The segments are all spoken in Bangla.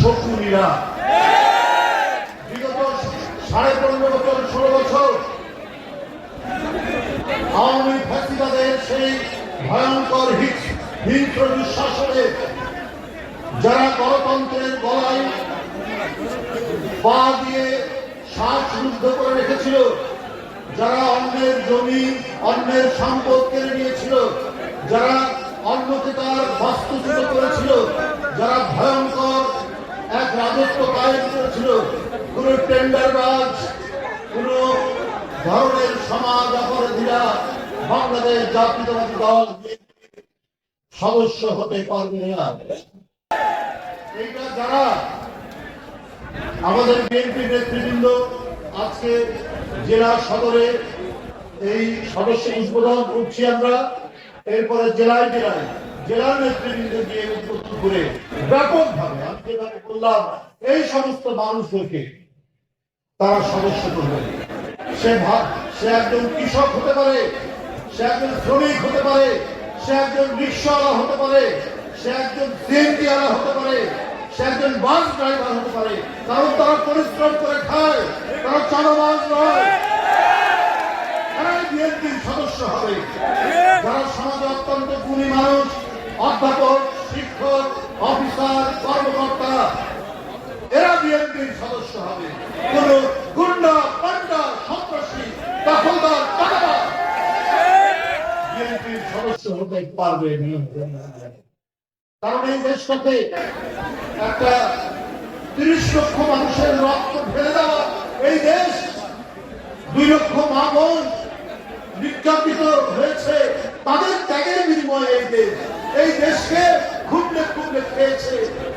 শকুনিরা বিগত সাড়ে পনেরো বছর, ষোলো বছর আওয়ামী ফ্যাসিবাদের সেই ভয়ঙ্কর হিংস্র দুঃশাসনে যারা গণতন্ত্রের গলায় পা দিয়ে শ্বাসরুদ্ধ করে রেখেছিল, যারা অন্যের জমি, অন্যের সম্পদ কেড়ে নিয়েছিল, যারা অন্যকে তার বাস্তুচ্যুত করেছিল, যারা ভয়ঙ্কর এক রাজত্ব কায়েম করেছিল। কোন টেন্ডারবাজ, কোন ধরনের সমাজ অপরাধীরা বাংলাদেশ জাতীয়তাবাদী দল সদস্য হতে পারবে না। এইটা যারা আমাদের বিএনপি নেতৃবৃন্দ আজকে জেলা সদরে এই সদস্য উদ্বোধন করছি আমরা, এরপরে জেলায় জেলায়। জেলার নেতৃবৃন্দ দিয়ে উদ্বোধন করে ব্যাপকভাবে আমি যেভাবে বললাম, এই সমস্ত মানুষদেরকে তারা সদস্য করবে সে ভাব সে একজন কৃষক হতে পারে, সে একজন শ্রমিক হতে পারে, সে একজন রিক্সাওয়ালা হতে পারে, সে একজন সিএনজি আলা হতে পারে, সে একজন বাস ড্রাইভার হতে পারে। কারণ তারা পরিশ্রম করে খায়, তারা চাঁদাবাজ নয়। তারাই বিএনপির সদস্য হবে। যারা সমাজে অত্যন্ত গুণী মানুষ অধ্যাপক, শিক্ষক, অফিসার, কর্মকর্তা, এরা বিএনপির সদস্য হবে। কোন গুন্ডা, পান্ডা, সন্ত্রাসী, দখলদার বিএনপির সদস্য হতে পারবে। কারণ এই দেশটাতে একটা তিরিশ লক্ষ মানুষের রক্ত ঢেলে দেওয়া এই দেশ, দুই লক্ষ মা বোন নির্যাতিত হয়েছে, তাদের ত্যাগের বিনিময়ে এই দেশ। এই দেশকে খুবলে খুবলে খেয়েছে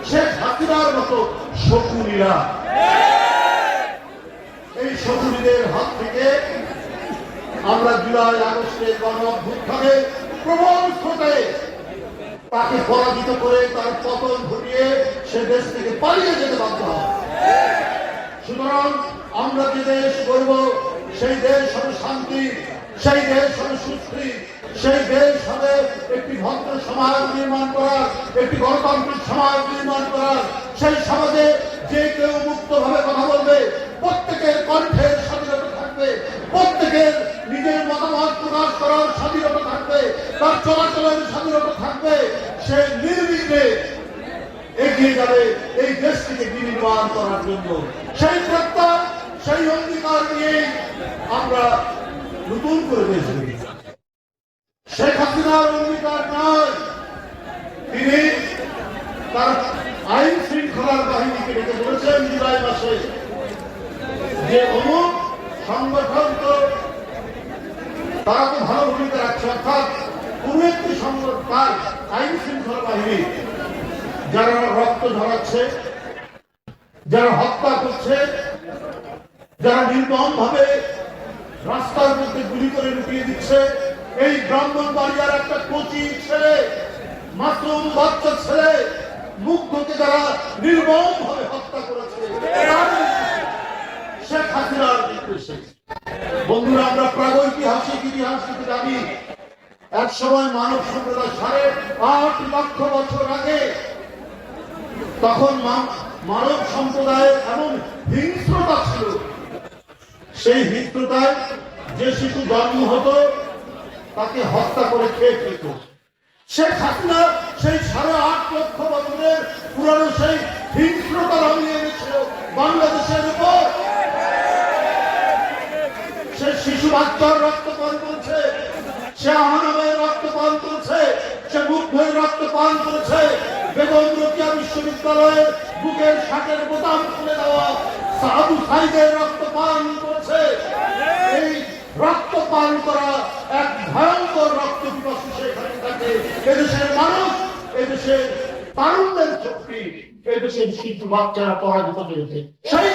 শেখ হাসিনার মতো শকুনিরা। এই শকুনিদের হাত থেকে আমরা জুলাই আগস্টের গণ অভ্যুত্থানে প্রবল স্রোতে তাকে পরাজিত করে তার পতন ঘটিয়ে সে দেশ থেকে পালিয়ে যেতে বাধ্য হয়। সুতরাং আমরা যে দেশ করব সেই দেশ হবে শান্তি, সেই দেশ হবে সুস্থি সেই দেশ হবে একটি ভদ্র সমাজ নির্মাণ করার, একটি গণতান্ত্রিক সমাজ নির্মাণ করার, সেই সমাজে যে কেউ মুক্তভাবে কথা বলবে, প্রত্যেকের কণ্ঠের স্বাধীনতা থাকবে, প্রত্যেকের নিজের মতামত প্রকাশ করার স্বাধীনতা থাকবে, তার চলাচলের স্বাধীনতা থাকবে, সে নির্বিঘ্নে এগিয়ে যাবে এই দেশটিকে বিনির্মাণ করার জন্য সেই প্রত্যয় সেই অঙ্গীকার নিয়েই আমরা নতুন করে দেশ। শেখ হাসিনার অঙ্গীকার নয়। তিনি তার আইন শৃঙ্খলার বাহিনীকে ডেকে বলেছেন, জুলাই মাসে যে অমুক সংগঠন তো তারা তো ভালো ভূমিকা রাখছে, অর্থাৎ কোন একটি সংগঠন আইন শৃঙ্খলা বাহিনী যারা রক্ত ঝরাচ্ছে, যারা হত্যা করছে, যারা নির্মম ভাবে রাস্তার মধ্যে গুলি করে লুকিয়ে দিচ্ছে এই ব্রাহ্মণ বাড়িয়ার একটা কচি ছেলে, মাসুম বাচ্চা ছেলে মুগ্ধকে যারা নির্মম ভাবে হত্যা করেছে, শেখ হাসিনার নির্দেশে। বন্ধুরা, আমরা প্রাগৈতিহাসিক ইতিহাস থেকে জানি এক সময় মানব সম্প্রদায় সাড়ে আট লক্ষ বছর আগে, তখন মানব সম্প্রদায়ের এমন হিংস্রতা ছিল। সেই হিংস্রতায় যে শিশু জন্ম হতো তাকে হত্যা করে খেয়ে ফেলত। শেখ হাসিনা সেই সাড়ে আট লক্ষ বছরের পুরানো সেই হিংস্রতা নামিয়ে এনেছিল বাংলাদেশের উপর। সে শিশু বাচ্চার রক্ত পান করছে, সে আহানামের রক্ত পান করছে, সে মুগ্ধের রক্ত পান করেছে। বেগম রোকিয়া বিশ্ববিদ্যালয়ের বুকের শাকের বোতাম খুলে দেওয়া সাধু সাইদের রক্ত পান করছে। এই রক্ত পান করা এক ভয়ঙ্কর রক্ত পিপাসু সেখানে থাকে। এদেশের মানুষ, এদেশের তারুণ্যের শক্তি, এদেশের শিশু বাচ্চারা পরাজিত হয়েছে। সেই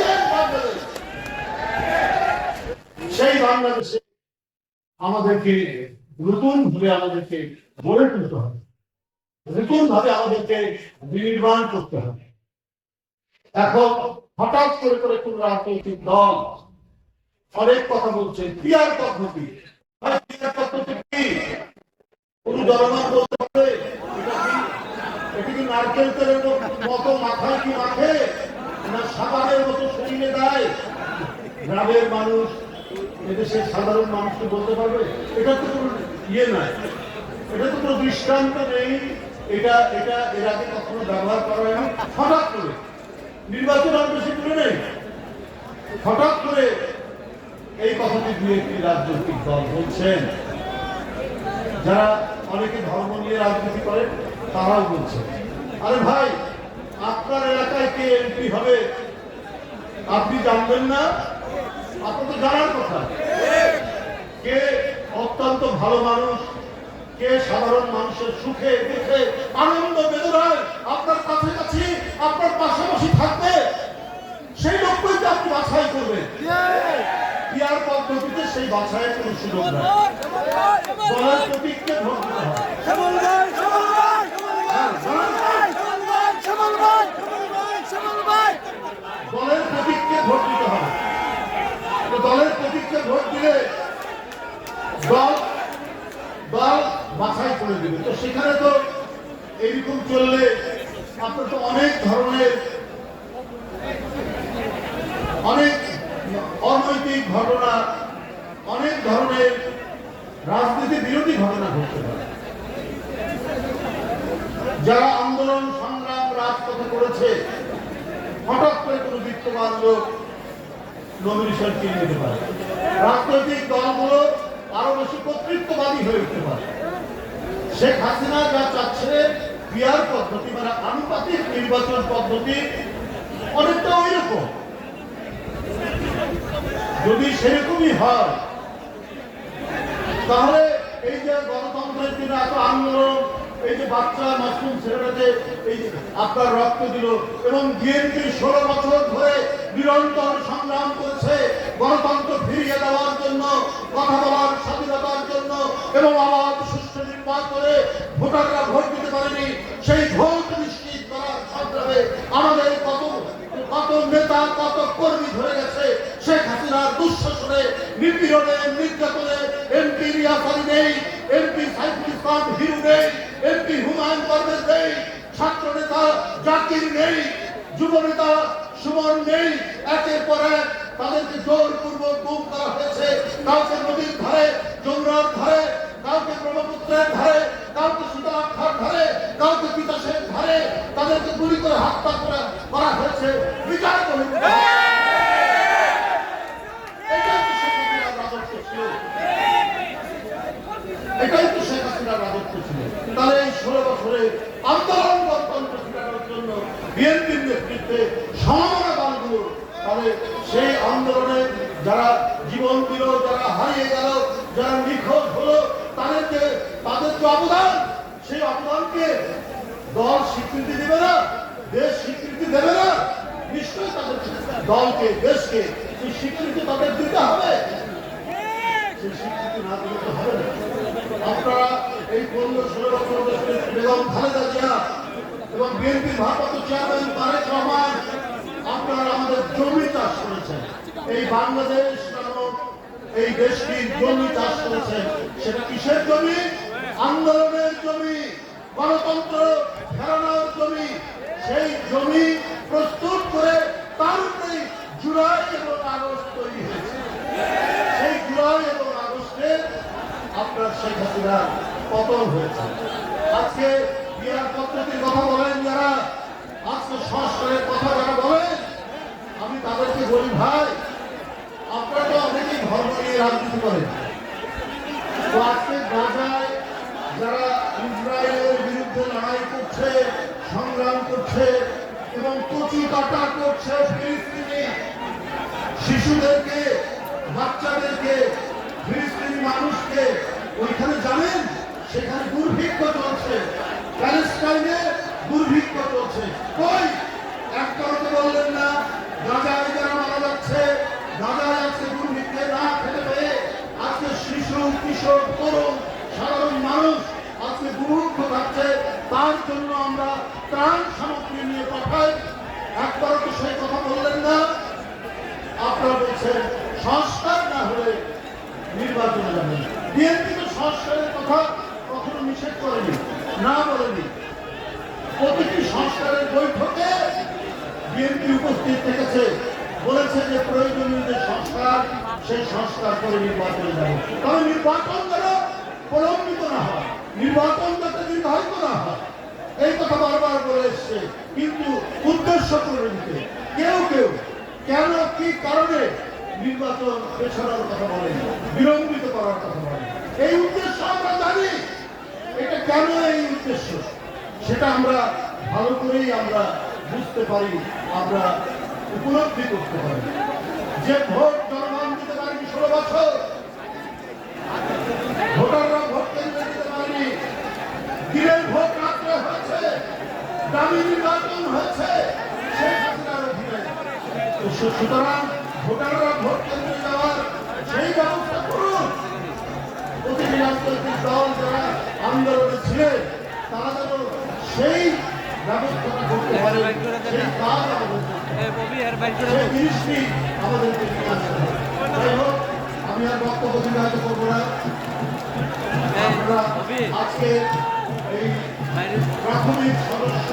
সেই বাংলাদেশে আমাদেরকে নতুন ভাবে আমাদেরকে গড়ে তুলতে হবে। নতুন ভাবে আমাদেরকে বিনির্মাণ করতে হবে। এখন হঠাৎ করে করে কোন রাজনৈতিক দল অনেক কথা বলছে, পিয়ার পদ্ধতি। আর পিয়ার পদ্ধতি কি কোন জনগণ বলতে হবে এটা কি নারকেল তেলের মতো মাথায় কি মাখে? না সাবানের মতো শরীরে দেয়? গ্রামের মানুষ, এদেশের সাধারণ মানুষকে বলতে পারবে? এটা তো কোনো ইয়ে নয়। এটা তো কোনো দৃষ্টান্ত নেই। এটা এটা এর আগে কখনো ব্যবহার করা হয় না হঠাৎ করে নির্বাচন আর বেশি দূরে নেই। হঠাৎ করে এই কথাটি দু একটি রাজনৈতিক দল বলছেন, যারা অনেকে ধর্ম নিয়ে রাজনীতি করে তারাও বলছে আরে ভাই, আপনার এলাকায় কে এমপি হবে? আপনি জানবেন না? আপনার তো জানার কথা। কে অত্যন্ত ভালো মানুষ, কে সাধারণ মানুষের সুখে, দুঃখে, আনন্দ, বেদনায় আপনার কাছাকাছি, আপনার পাশাপাশি থাকবে, সেই তো আপনি বাছাই করবেন। পিয়ার পদ্ধতিতে সেই বাছাইয়ের কোনো সুযোগ নাই দলের প্রতীককে ভোট দিতে দলের প্রতীককে ভোট দিতে হবে দলের প্রতীককে ভোট দিলে দল দল বাছাই করে দিবে তো সেখানে তো এইরকম চললে আপনার তো অনেক ধরনের অনেক অনৈতিক ঘটনা, অনেক ধরনের রাজনীতি বিরোধী ঘটনা ঘটতে পারে। যারা আন্দোলন, সংগ্রাম, রাজপথে করেছে, হঠাৎ করে কোনো বিত্তবান লোক নমিনেশন কিনে নিতে পারে। রাজনৈতিক দলগুলো আরও বেশি কর্তৃত্ববাদী হয়ে উঠতে পারে। শেখ হাসিনা যা চাচ্ছে পিয়ার পদ্ধতি মানে আনুপাতিক নির্বাচন পদ্ধতি অনেকটা ওই রকম। যদি সেরকমই হয়, তাহলে এই যে গণতন্ত্রের জন্য এত আন্দোলন, এই যে বাচ্চা মাসুম ছেলেটাকে এই যে আপনার রক্ত দিল এবং বিএনপি ষোলো বছর ধরে নিরন্তর সংগ্রাম করেছে গণতন্ত্র ফিরিয়ে দেওয়ার জন্য, কথা বলার স্বাধীনতার জন্য এবং আবার সুষ্ঠু নির্বাচনে ভোটাররা ভোট দিতে পারেনি, সেই ভোট নিশ্চিত করার সংগ্রামে আমাদের কত কত নেতা, কত কর্মী ধরে গেছে শেখ হাসিনার দুঃশাসনে, নিপীড়নে, নির্যাতনে এমপি রিয়াসারি নেই এমপি সাইফুল ইসলাম হিরু নেই এমপি হুমায়ুন পারভেজ নেই, ছাত্র নেতা জাকির নেই, যুব নেতা সুমন নেই। একের পর এক তাদেরকে জোরপূর্বক গুম করা হয়েছে। কাউকে নদীর ধারে, যমুনার ধারে, কাউকে ব্রহ্মপুত্রের ধারে কাউকে শীতলাক্ষার ধারে কাউকে বিকাশের ধারে তাদেরকে গুলি করে হত্যা করা করা হয়েছে। বিচার করুন। এটাই তো শেখ হাসিনার রাজত্ব ছিল। এটাই তো শেখ হাসিনার রাজত্ব ছিল। তাহলে এই ষোলো বছরে আন্দোলন গণতন্ত্র ফিরানোর জন্য বিএনপির নেতৃত্বে সমমনা দলগুলো তাহলে সেই আন্দোলনে যারা জীবন দিল যারা হারিয়ে গেল যারা নিখোঁজ হলো তাদেরকে তাদের যে অবদান সেই অবদানকে দল স্বীকৃতি দেবে না দেশ স্বীকৃতি দেবে না নিশ্চয়ই তাদের দলকে, দেশকে, সেই স্বীকৃতি তাদের দিতে হবে। সেই স্বীকৃতি না দিলে তো হবে আপনারা এই পনেরো, ষোলো বছর বেগম খালেদা জিয়া এবং বিএনপির ভারপ্রাপ্ত চেয়ারম্যান তারেক রহমান আপনারা আমাদের জমি চাষ করেছেন। এই বাংলাদেশ নামক এই দেশটির জমি চাষ করেছেন। সেটা কিসের জমি? আন্দোলনের জমি, গণতন্ত্র ফেরানোর জমি। সেই জমি প্রস্তুত করে এবং আগস্ট তৈরি হয়েছে। সেই জুলাই এবং আগস্টে আপনার শেখ হাসিনার পতন হয়েছে। আজকে বিয়ার পদ্ধতির কথা বলেন যারা, আজকে সংস্কারের কথা যারা বলেন, আমি তাদেরকে বলি, ভাই, আপনারা তো অনেকেই ধর্ম নিয়ে রাজনীতি করেন। তো আজকে গাজায় যারা ইসরায়েলের বিরুদ্ধে লড়াই করছে, সংগ্রাম করছে এবং কচি কাটা করছে ফিলিস্তিনি শিশুদেরকে বাচ্চাদেরকে ফিলিস্তিনি মানুষকে ওইখানে জানেন সেখানে দুর্ভিক্ষ চলছে। প্যালেস্টাইনে দুর্ভিক্ষ নির্বাচনে যাবেন। বিএনপি তো সংস্কারের কথা কখনো নিষেধ করেনি, না বলেনি। প্রতিটি সংস্কারের বৈঠকে বিএনপি উপস্থিত থেকেছে, বলেছে যে প্রয়োজনীয় যে সংস্কার, সেই সংস্কার করে নির্বাচনে যাবে। তবে নির্বাচন যেন প্রলম্বিত না হয়, নির্বাচন যাতে নির্ধারিত না হয়, এই কথা বারবার বলে এসছে। কিন্তু উদ্দেশ্য করে নিতে, কেউ কেউ কেন, কি কারণে নির্বাচন পেছানোর কথা বলেন, বিলম্বিত করার কথা বলেন। এই উদ্দেশ্য আমরা জানি, এটা কেন এই উদ্দেশ্য? সেটা আমরা ভালো করেই আমরা বুঝতে পারি, আমরা উপলব্ধি করতে পারি। যে ভোট জনগণ দিতে পারেনি ষোলো বছর, ভোটাররা ভোট কেন্দ্রে দিতে পারেনি। দিনের ভোট রাত্রে হয়েছে দামি নির্বাচন হয়েছে শেখ হাসিনার অধীনে। তো সু- সুতরাং ভোটাররা ভোট কেন্দ্রে যাওয়ার সেই ব্যবস্থা করুন প্রতিটি রাজনৈতিক দল যারা আন্দোলনে ছিলেন তারা যেন সেই আমাদের আমি আর বক্তব্য প্রাথমিক সদস্য